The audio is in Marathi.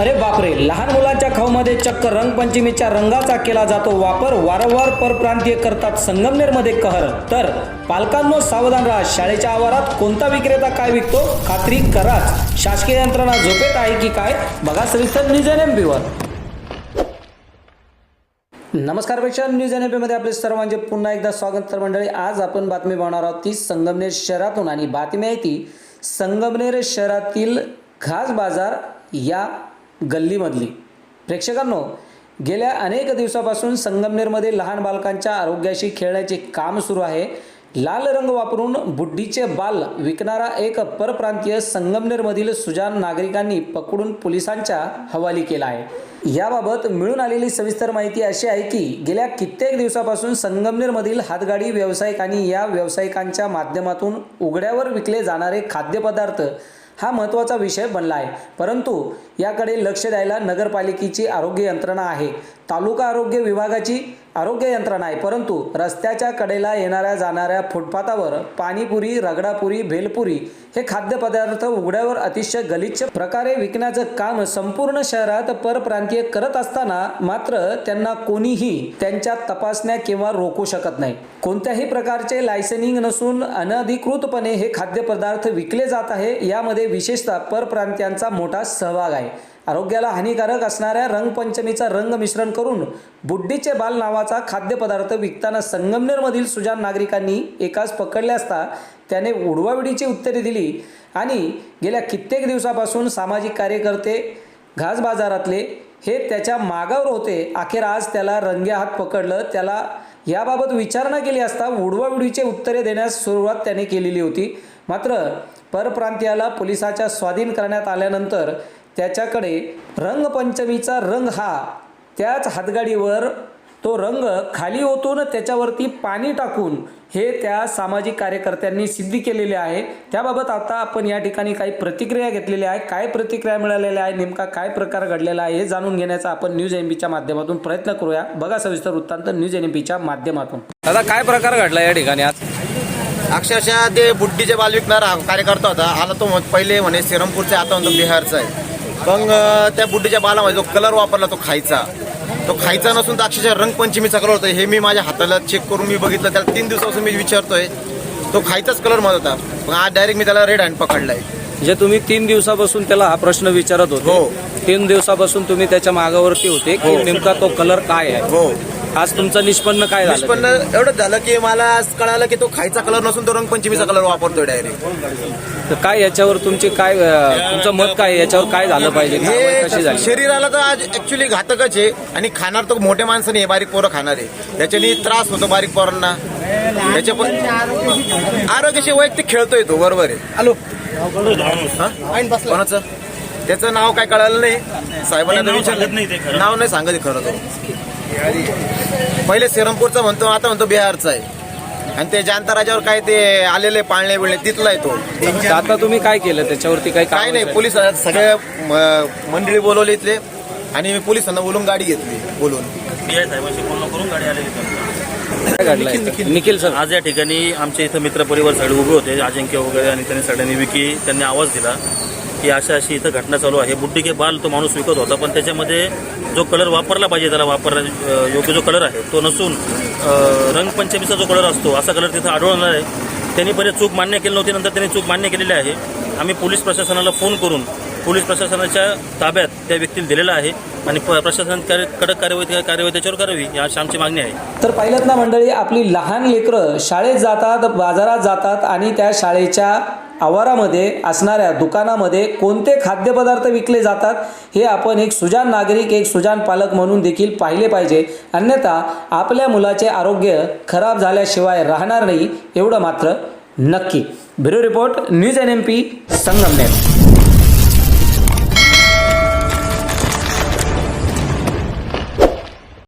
अरे बापरे लहान मुलांच्या खाऊमध्ये चक्क रंगपंचमीच्या रंगाचा केला जातो वापर वारंवार परप्रांतीय करतात संगमनेरमध्ये कहर. तर पालकांनो सावधान राहा. शाळेच्या आवारात कोणता विक्रेता काय विकतो? खात्री कराच. शासकीय यंत्रणा झोपेत आहे की काय? बघा सविस्तर न्यूज एन एम पीवर नमस्कारपेक्षा न्यूज एनमध्ये आपले सर्वांचे पुन्हा एकदा स्वागत. तर मंडळी आज आपण बातमी पाहणार आहोत ती संगमनेर शहरातून. आणि बातमी आहे ती संगमनेर शहरातील घास बाजार या गल्लीमधली. प्रेक्षकांनो गेल्या अनेक दिवसापासून संगमनेरमध्ये लहान बालकांच्या आरोग्याशी खेळण्याचे काम सुरू आहे. लाल रंग वापरून बुड्डीचे बाल विकणारा एक परप्रांतीय संगमनेरमधील सुजान नागरिकांनी पकडून पोलिसांच्या हवाली केला आहे. याबाबत मिळून आलेली सविस्तर माहिती अशी आहे की गेल्या कित्येक दिवसापासून संगमनेरमधील हातगाडी व्यावसायिकांनी या व्यावसायिकांच्या माध्यमातून उघड्यावर विकले जाणारे खाद्यपदार्थ हा महत्त्वाचा विषय बनला आहे. परंतु याकडे लक्ष द्यायला नगरपालिकेची आरोग्य यंत्रणा आहे. तालुका आरोग्य विभागाची आरोग्य यंत्रणा आहे परंतु रस्त्याच्या कडेला येणाऱ्या जाणाऱ्या फुटपाथावर पाणीपुरी रगडापुरी भेलपुरी हे खाद्यपदार्थ उघड्यावर अतिशय गलिच्छ प्रकारे विकण्याचं काम संपूर्ण शहरात परप्रांतीय करत असताना मात्र त्यांना कोणीही त्यांच्या तपासण्या किंवा रोखू शकत नाही. कोणत्याही प्रकारचे लायसनिंग नसून अनधिकृतपणे हे खाद्यपदार्थ विकले जात आहे यामध्ये विशेषतः परप्रांतीयांचा मोठा सहभाग आहे. आरोग्याला हानिकारक असणाऱ्या रंगपंचमीचा रंग मिश्रण करून बुड्डीचे बाल नावाचा खाद्यपदार्थ विकताना संगमनेरमधील सुजान नागरिकांनी एकाच पकडले असता त्याने उडवाविडीची उत्तरे दिली. आणि गेल्या कित्येक दिवसापासून सामाजिक कार्यकर्ते घास बाजारातले हे त्याच्या मागावर होते. अखेर आज त्याला रंगे हात पकडलं. त्याला याबाबत विचारणा केली असता उडवाविडीचे उत्तरे देण्यास सुरुवात त्याने केलेली होती. मात्र परप्रांतीयाला पोलिसाच्या स्वाधीन करण्यात आल्यानंतर त्याच्याकडे रंगपंचमीचा रंग हा. त्याच हातगाडीवर तो रंग खाली ओतून त्याच्यावरती पाणी टाकून हे त्या सामाजिक कार्यकर्त्यांनी सिद्धी केलेले आहे. त्याबाबत आता आपण या ठिकाणी काही प्रतिक्रिया घेतलेल्या आहे. काय प्रतिक्रिया मिळालेल्या आहे? नेमका काय प्रकार घडलेला आहे? हे जाणून घेण्याचा आपण न्यूज एम पीच्या माध्यमातून प्रयत्न करूया. बघा सविस्तर वृत्तांत न्यूज एम पीच्या माध्यमातून. दादा काय प्रकार घडला या ठिकाणी आज? अक्षरशः ते बुड्डीचे बाल विकणारा कार्यकर्ता होता. आला तो पहिले म्हणे सिरमपूरचा आता म्हणतो बिहारचा आहे. मग त्या बुड्डीच्या बालामध्ये जो कलर वापरला तो खायचा. तो खायचा नसून तर अक्षरशः रंगपंचमीचा कलर होता. हे मी माझ्या हाताला चेक करून मी बघितलं. त्याला तीन दिवसापासून मी विचारतोय. तो खायचाच कलर म्हणत होता. मग आज डायरेक्ट मी त्याला रेड हँड पकडलाय. म्हणजे तुम्ही तीन दिवसापासून त्याला हा प्रश्न विचारत होते हो. तीन दिवसापासून तुम्ही त्याच्या मागावरती होते की हो. नेमका तो कलर काय आहे? हो. आज तुमचं निष्पन्न काय झालं? पण एवढंच झालं की मला आज कळालं की तो खायचा कलर नसून तो रंगपंचमीचा कलर वापरतोय डायरेक्ट तर काय याच्यावर तुमची काय अं, तुमचं मत काय आहे? याच्यावर काय झालं पाहिजे? कारवाई कशी हे झाली? शरीराला तर आज ऍक्च्युली घातकच आहे आणि खाणार तर मोठ्या माणसाने हे बारीक पोरं खाणार आहे. त्याच्याने त्रास होतो बारीक पोरांना. त्याच्या पण आरोग्याशी वैयक्तिक खेळतोय तो बरोबर आहे. हॅलो. कोणाचं? त्याचं नाव काय कळालं नाही? साहेबांना तर विचारलं. नाव नाही सांगत आहे खरं तो. पहिले सिरमपूरचा म्हणतो आता म्हणतो बिहारचा आहे. आणि ते जानता राजावर काय ते आलेले पाळणे बिळणे तिथला आहे तो. तर आता तुम्ही काय केलं? त्याच्यावरती काय काय नाही पोलीस सगळ्या म- मंडळी बोलवले इथले. आणि मी पोलिसांना बोलून गाडी घेतली बोलून. पीआय साहेबांशी बोलणं करून गाडी आलेली. काय? निखिल सर. आज या ठिकाणी आमचे इथं मित्र परिवार सगळे उभे होते अजिंक्य वगैरे आणि त्यांनी सगळ्यांनी विकी त्यांनी आवाज दिला. की अशा अशी इथं घटना चालू आहे. बुड्डी के बाल तो माणूस विकत होता पण त्याच्यामध्ये जो कलर वापरला पाहिजे त्याला वापरला योग्य जो कलर आहे तो नसून रंगपंचमीचा जो कलर असतो असा कलर तिथं आढळणार आहे. त्यांनी पहिले चूक मान्य केली नव्हती नंतर त्यांनी चूक मान्य केलेली आहे. आम्ही पोलीस प्रशासनाला फोन करून पोलीस प्रशासनाच्या ताब्यात त्या व्यक्तीला दिलेला आहे आणि प- प्रशासन कडक कार्यवाही कार्यवाही त्याच्यावर करावी ही अशी आमची मागणी आहे. तर पाहिलं ना मंडळी आपली लहान लेकरं शाळेत जातात बाजारात जातात आणि त्या शाळेच्या आवारामध्ये असणाऱ्या दुकानामध्ये कोणते खाद्यपदार्थ विकले जातात हे आपण एक सुजान नागरिक एक सुजान पालक म्हणून देखील पाहिले पाहिजे. अन्यथा आपल्या मुलाचे आरोग्य खराब झाल्याशिवाय राहणार नाही एवढं मात्र नक्की. Bureau report news N M P Sangamner.